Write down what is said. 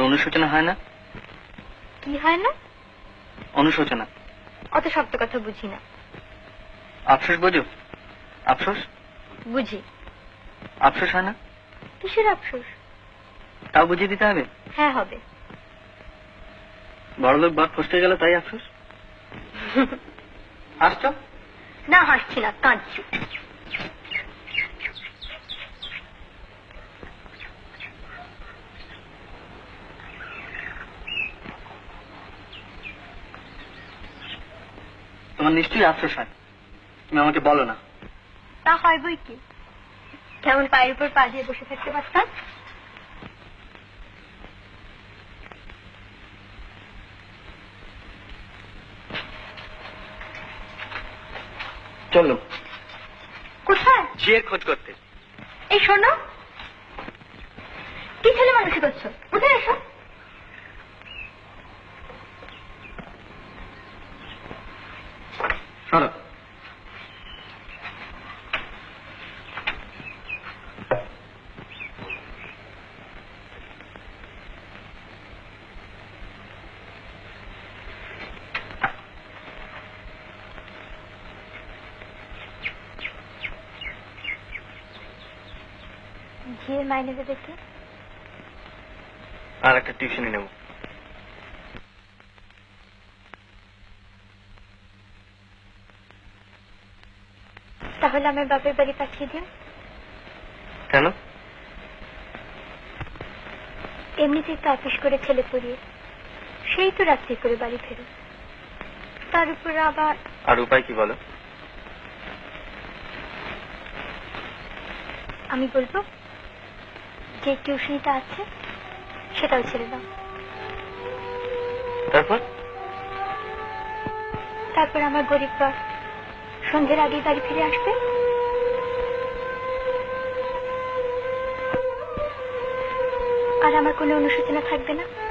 অনুশোচনা হয় না? কি হয় না? অনুশোচনা। অত শক্ত কথা বুঝি না। আফসোস বোঝো। আফসোস? বুঝি। আফসোস হয় না? কিসের আফসোস? তাও বুঝিয়ে দিতে হবে? হ্যাঁ হবে। বড়লোক বাদ ফসতে গেল তাই আফসোস? আসছো না হাসছি না কাঁদছি। তোমার নিশ্চয়ই আফসোস হয়। তুমি আমাকে বলো না। তা হয় বই কি? কেমন পায়ের উপর পা দিয়ে বসে থাকতে পারতাম? চলো। কোথায়? ঝিয়ের খোঁজ করতে। এই শোনো। কি ছেলে মানুষ করছ? উঠে এসো? সরো মাইনে দেবে কি? আর একটা টিউশনি নেব। তাহলে আমার বাপের বাড়ি পাঠিয়ে দিন কেন? এমনিতেই তো অফিস করে ছেলে পড়িয়ে। সেই তো রাত্রি করে বাড়ি ফেরে। তার উপর আবার আর উপায় কি বলো? আমি বলব যে টিউশনিটা আছে সেটাও ছেড়ে দাও। তারপর? তারপর আমার গরিব বাপ সন্ধ্যের আগেই বাড়ি ফিরে আসবে। আর আমার কোনো অনুশোচনা থাকবে না।